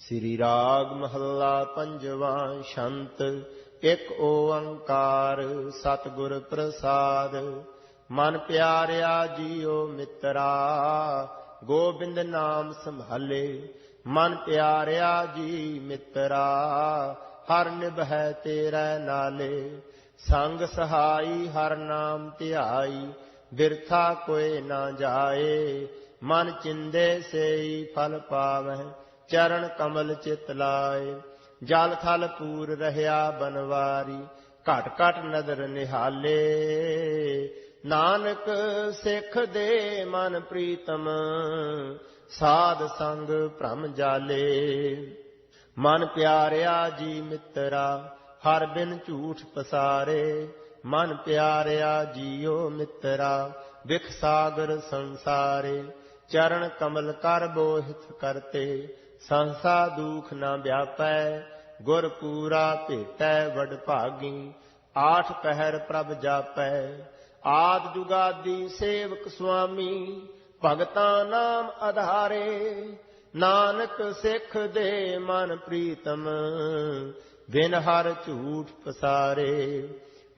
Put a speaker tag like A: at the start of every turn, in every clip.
A: ਸ੍ਰੀ ਰਾਗ ਮਹੱਲਾ ਪੰਜਵਾ ਸ਼ੰਤ, ਇੱਕ ਓੰਕਾਰ ਸਤਿਗੁਰ ਪ੍ਰਸਾਦ। ਮਨ ਪਿਆਰਿਆ ਜੀਓ ਮਿੱਤਰਾ, ਗੋਬਿੰਦ ਨਾਮ ਸੰਭਾਲੇ। ਮਨ ਪਿਆਰਿਆ ਜੀ ਮਿੱਤਰਾ, ਹਰ ਨਿਭੈ ਤੇਰੇ ਨਾਲੇ। ਸੰਗ ਸਹਾਈ ਹਰ ਨਾਮ ਧਿਆਈ, ਬਿਰਥਾ ਕੋਏ ਨਾ ਜਾਏ। ਮਨ ਚਿੰਦੇ ਸੇਈ ਫਲ ਪਾਵੈ ਚਰਨ ਕਮਲ ਚਿਤ ਲਾਏ, ਜਲ ਥਲ ਪੂਰ ਰਹਿਆ ਬਨਵਾਰੀ, ਘਟ ਘਟ ਨਦਰ ਨਿਹਾਲੇ। ਨਾਨਕ ਸਿੱਖ ਦੇ ਮਨ ਪ੍ਰੀਤਮ, ਸਾਧ ਸੰਗ ਭ੍ਰਮ ਜਾਲੇ। ਮਨ ਪਿਆਰਿਆ ਜੀ ਮਿੱਤਰਾ, ਹਰ ਬਿਨ ਝੂਠ ਪਸਾਰੇ। ਮਨ ਪਿਆਰਿਆ ਜੀਓ ਮਿੱਤਰਾ, ਵਿਖ ਸਾਗਰ ਸੰਸਾਰੇ। ਚਰਨ ਕਮਲ ਕਰ ਬੋਹਿਤ ਕਰਤੇ ਸੰਸਾ ਦੁਖ ਨਾ ਵਿਆਪੈ, ਗੁਰ ਪੂਰਾ ਭੇਟੈ ਵਡ ਭਾਗੀ, ਆਠ ਪਹਿਰ ਪ੍ਰਭ ਜਾਪੈ। ਆਦ ਜੁਗਾਦੀ ਸੇਵਕ ਸੁਆਮੀ, ਭਗਤਾਂ ਨਾਮ ਆਧਾਰੇ। ਨਾਨਕ ਸਿੱਖ ਦੇ ਮਨ ਪ੍ਰੀਤਮ, ਬਿਨ ਹਰ ਝੂਠ ਪਸਾਰੇ।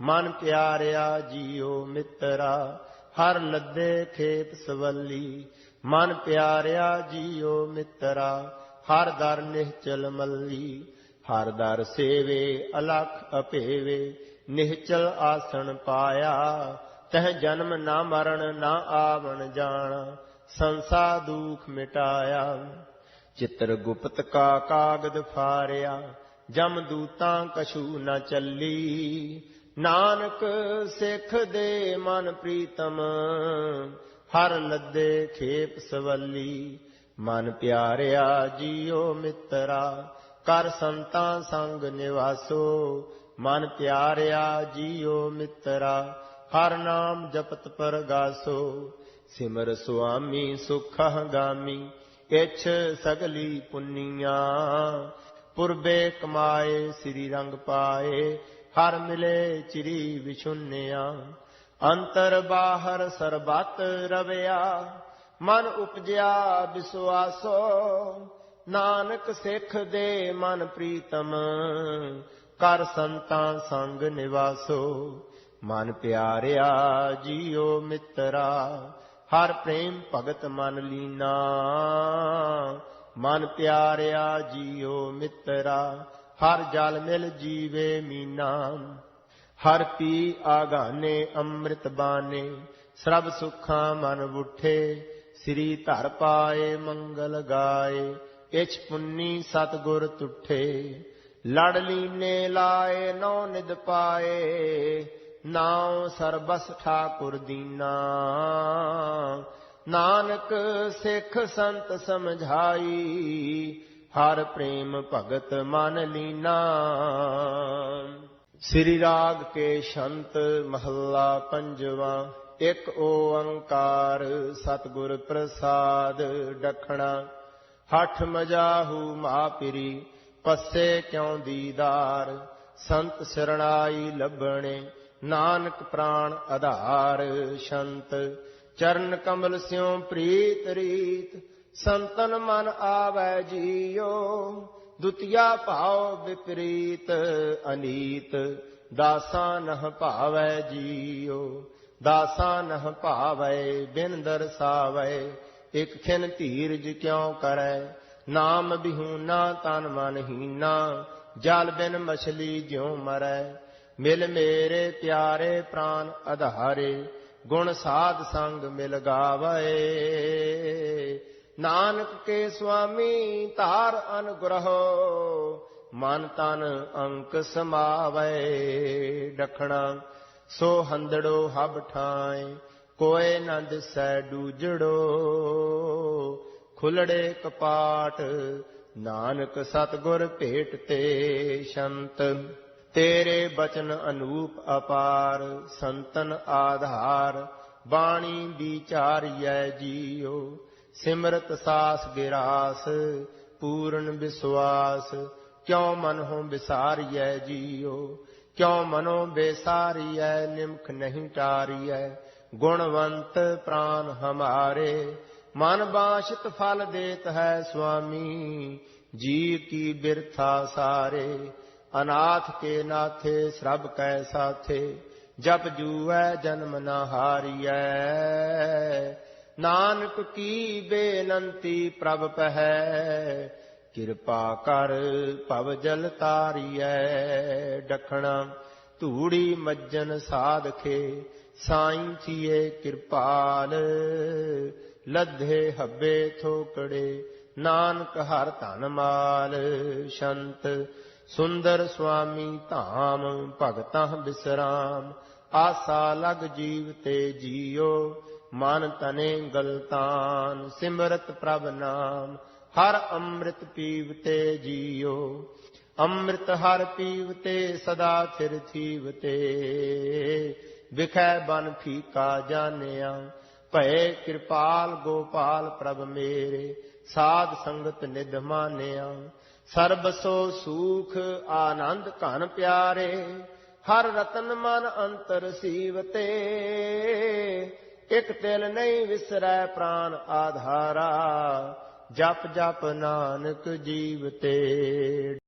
A: ਮਨ ਪਿਆਰਿਆ ਜੀਓ ਮਿੱਤਰਾ, ਹਰ ਲੱਦੇ ਖੇਤ ਸਵੱਲੀ। ਮਨ ਪਿਆਰਿਆ ਜੀਓ ਮਿੱਤਰਾ ਹਰ ਦਰ ਨਿਹਚਲ ਮੱਲੀ, ਹਰ ਦਰ ਸੇਵੇ, ਅਲਖ ਅਪੇਵੇ, ਨਿਹਚਲ ਆਸਣ ਪਾਇਆ। ਤਹ ਜਨਮ ਨਾ ਮਰਨ, ਨਾ ਆਵਣ ਜਾਣਾ, ਸੰਸਾ ਦੁਖ ਮਿਟਾਇਆ। ਚਿੱਤਰ ਗੁਪਤ ਕਾ ਕਾਗਦ ਫਾਰਿਆ, ਜਮ ਦੂਤਾਂ ਕਛੂ ਨ ਚੱਲੀ। ਨਾਨਕ ਸਿੱਖ ਦੇ ਮਨ ਪ੍ਰੀਤਮ, ਹਰ ਲੱਦੇ ਖੇਪ ਸਵੱਲੀ। ਮਨ ਪਿਆਰਿਆ ਜੀਓ ਮਿੱਤਰਾ, ਕਰ ਸੰਤਾਂ ਸੰਗ ਨਿਵਾਸੋ। ਮਨ ਪਿਆਰਿਆ ਜੀਓ ਮਿੱਤਰਾ, ਹਰ ਨਾਮ ਜਪਤ ਪਰਗਾਸੋ ਸਿਮਰ ਸੁਆਮੀ ਸੁਖ ਹੰਗਾਮੀ, ਇਛ ਸਗਲੀ ਪੁੰਨੀਆਂ। ਪੁਰਬੇ ਕਮਾਏ, ਸ੍ਰੀ ਰੰਗ ਪਾਏ, ਹਰ ਮਿਲੇ ਚਿਰੀ ਵਿਛੁੰਨਿਆ। ਅੰਤਰ ਬਾਹਰ ਸਰਬਤ ਰਵਿਆ ਮਨ ਉਪਜਿਆ ਵਿਸਵਾਸੋ ਨਾਨਕ ਸਿੱਖ ਦੇ ਮਨ ਪ੍ਰੀਤਮ, ਕਰ ਸੰਤਾਂ ਸੰਗ ਨਿਵਾਸੋ। ਮਨ ਪਿਆਰਿਆ ਜੀਓ ਮਿੱਤਰਾ, ਹਰ ਪ੍ਰੇਮ ਭਗਤ ਮਨ ਲੀਨਾ। ਮਨ ਪਿਆਰਿਆ ਜੀਓ ਮਿੱਤਰਾ, ਹਰ ਜਲ ਮਿਲ ਜੀਵੇ ਮੀਨਾ। ਹਰ ਪੀ ਆਗਾਨੇ ਅੰਮ੍ਰਿਤ ਬਾਨੇ ਸਰਬ ਸੁਖਾਂ ਮਨ ਉਠੇ। ਸ੍ਰੀ ਧਰ ਪਾਏ, ਮੰਗਲ ਗਾਏ, ਇਛ ਪੁੰਨੀ ਸਤਗੁਰ ਤੁਠੇ। ਲੜ ਲੀਨੇ ਲਾਏ ਨੌ ਨਿਦ ਪਾਏ, ਨਾਉ ਸਰਬਸ ਠਾਕੁਰ ਦੀਨਾ। ਨਾਨਕ ਸਿੱਖ ਸੰਤ ਸਮਝਾਈ, ਹਰ ਪ੍ਰੇਮ ਭਗਤ ਮਨ ਲੀਨਾ। ਸ੍ਰੀ ਰਾਗ ਕੇ ਸ਼ੰਤ ਮਹੱਲਾ ਪੰਜਵਾਂ। ਇੱਕ ਓੰਕਾਰ ਸਤਿਗੁਰ ਪ੍ਰਸਾਦ ਡਖਣਾ। ਹਠ ਮਜਾਹੂ ਮਾਪਿਰੀ, ਪੱਸੇ ਕਿਉ ਦੀਦਾਰ? ਸੰਤ ਸਰਣਾਈ ਲੱਭਣੇ, ਨਾਨਕ ਪ੍ਰਾਣ ਆਧਾਰ। ਸ਼ੰਤ ਚਰਨ ਕਮਲ ਸਿਉ ਪ੍ਰੀਤ ਰੀਤ, ਸੰਤਨ ਮਨ ਆਵੈ ਜੀਓ ਦੁਤੀਆ ਭਾਵ ਵਿਪਰੀਤ ਅਨੀਤ, ਦਾਸਾਂ ਨਹ ਭਾਵੈ ਜੀਓ ਦਾਸਾ ਨਹ ਭਾਵੈ ਬਿਨ ਦਰਸਾਵੈ ਇਕ ਖਿਨ ਧੀਰਜ ਕਿਉ ਕਰੈ? ਨਾਮ ਬਿਹੂਨਾ ਤਨ ਮਨ ਹੀਨਾ। ਜਲ ਬਿਨ ਮਛਲੀ ਜਿਉ ਮਰੈ। ਮਿਲ ਮੇਰੇ ਪਿਆਰੇ ਪ੍ਰਾਨ ਆਧਾਰੇ ਗੁਣ ਸਾਧ ਸੰਗ ਮਿਲ ਗਾਵੇ। ਨਾਨਕ ਕੇ ਸੁਆਮੀ ਧਾਰ ਅਨੁਗ੍ਰਹੋ। ਮਨ ਤਨ ਅੰਕ ਸਮਾਵੇ। ਡਖਣਾ ਸੋ ਹੰਦੜੋ ਹਬ ਠਾਏ, ਕੋਏ ਨੰਦ ਦਿਸੈ ਡੂਜੜੋ। ਖੁਲੜੇ ਕਪਾਟ, ਨਾਨਕ ਸਤਗੁਰ ਭੇਟ ਤੇ ਸ਼ੰਤ। ਤੇਰੇ ਬਚਨ ਅਨੂਪ ਅਪਾਰ, ਸੰਤਨ ਆਧਾਰ, ਬਾਣੀ ਵਿਚਾਰੀਐ ਜੀਓ। ਸਿਮਰਤ ਸਾਸ ਗਿਰਾਸ ਪੂਰਨ ਵਿਸਵਾਸ, ਕਿਉ ਮਨ ਹੋ ਵਿਸਾਰੀਐ ਜੀਓ। ਕਿਉ ਮਨੋ ਬੇਸਾਰੀ ਬੇਸਾਰੀਐ, ਨਿਮਖ ਨਹੀਂ ਟਾਰੀ ਟਾਰੀਐ? ਗੁਣਵੰਤ ਪ੍ਰਾਨ ਹਮਾਰੇ, ਮਨ ਬਾਸ਼ਿਤ ਫਲ ਦੇਤ ਹੈ ਸੁਆਮੀ ਜੀ ਕੀ ਬਿਰਥਾ ਸਾਰੇ। ਅਨਾਥ ਕੇ ਨਾਥੇ, ਸਰਬ ਕੈ ਸਾਥੇ, ਜਪ ਜੂਐ, ਜਨਮ ਨਾ ਹਾਰੀਐ। ਨਾਨਕ ਕੀ ਬੇਨੰਤੀ ਪ੍ਰਭ ਪਹਿ ਕਿਰਪਾ ਕਰ ਭਵ ਜਲ ਤਾਰੀਐ ਡਖਣਾ, ਧੂੜੀ ਮੱਜਨ ਸਾਧਖੇ, ਸਾਈਂ ਥੀਏ ਕਿਰਪਾਲ। ਲੱਧੇ ਹੱਬੇ ਥੋਕੜੇ, ਨਾਨਕ ਹਰ ਧਨ ਮਾਲ। ਸ਼ੰਤ ਸੁੰਦਰ ਸੁਆਮੀ ਧਾਮ, ਭਗਤਾਂ ਬਿਸਰਾਮ। ਆਸਾ ਲਗ ਜੀਵ ਤੇ ਜੀਓ, ਮਨ ਤਨੇ ਗਲਤਾਨ, ਸਿਮਰਤ ਪ੍ਰਭ ਨਾਮ। ਹਰ ਅੰਮ੍ਰਿਤ ਪੀਵਤੇ ਜੀਓ, ਅੰਮ੍ਰਿਤ ਹਰ ਪੀਵਤੇ ਸਦਾ ਥਿਰ ਥੀਵਤੇ। ਵਿਖੈ ਬਨ ਫੀਕਾ ਜਾਣਿਆ, ਭਏ ਕਿਰਪਾਲ ਗੋਪਾਲ ਪ੍ਰਭ ਮੇਰੇ, ਸਾਧ ਸੰਗਤ ਨਿਧ ਮਾਨਿਆ। ਸਰਬ ਸੋ ਸੂਖ ਆਨੰਦ ਘਨ ਪਿਆਰੇ, ਹਰ ਰਤਨ ਮਨ ਅੰਤਰ ਸੀਵਤੇ। ਇਕ ਤਿਲ ਨਹੀਂ ਵਿਸਰੈ ਪ੍ਰਾਨ ਆਧਾਰਾ ਜਪ ਜਪ ਨਾਨਕ ਜੀਵਤੇ